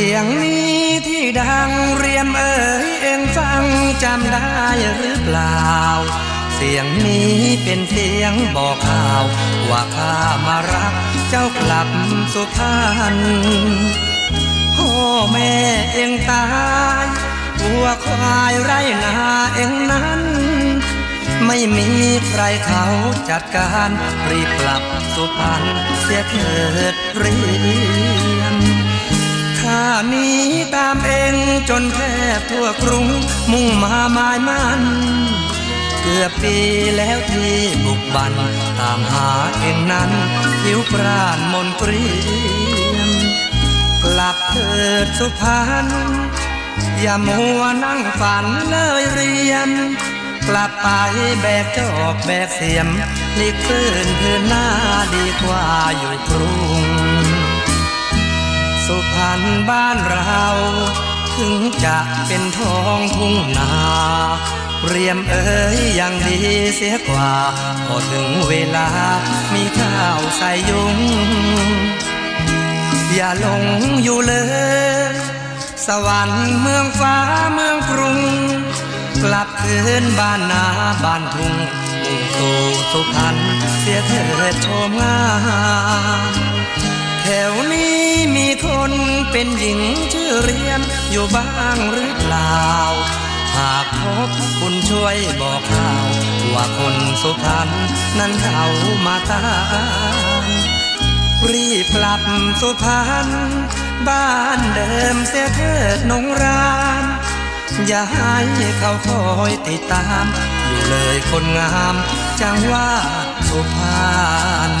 ียงนี้ที่ดังเรียมเอ๋ยเอ็งฟังจำได้หรือเปล่า เสียงนี้เป็นเสียงบอกข่าว ว่าข้ามารักเจ้ากลับสุพรรณพ่อแม่เอ็งตายวัวควายไรนาเอ็งนั้น ไม่มีใครเขาจัดการรีบกลับสุพรรณเสียเถิดเรียานี้ตามเองจนแทบทั่วกรุง มุ่งมาหมายมันเกือบปีแล้วที่บุกบัน ตามหาเองนั้นผิวปราณมนตรีกลับเถิดสุพรรณอย่ามัวนั่งฝันเลยเรียน กลับไปแบกจอบแบกเสียมลีกเื่นเพื่อนหน้าดีกว่าอยู่กรุง สุพรรณบ้านเรา ถึงจะเป็นท้องทุ่งนา เรียมเอ๋ยยังดีเสียกว่า พอถึงเวลามีข้าวใส่ยุง อย่าหลงอยู่เลย สวรรค์เมืองฟ้าเมืองกรุง กลับคืนบ้านนาบ้านทุ่งมุ่งสู่สุพรรณเสียเถิดโชมงามแถวนี้ คนเป็นหญิงชื่อเรียนอยู่บ้างหรือเปล่า หากพบคุณช่วยบอกข่าว ว่าคนสุพรรณนั้นเขามาตามรีบกลับสุพรรณบ้านเดิมเสียเถิดนงรามอย่าให้เขาคอยติดตาม อยู่เลยคนงามจังว่าสุพรรณ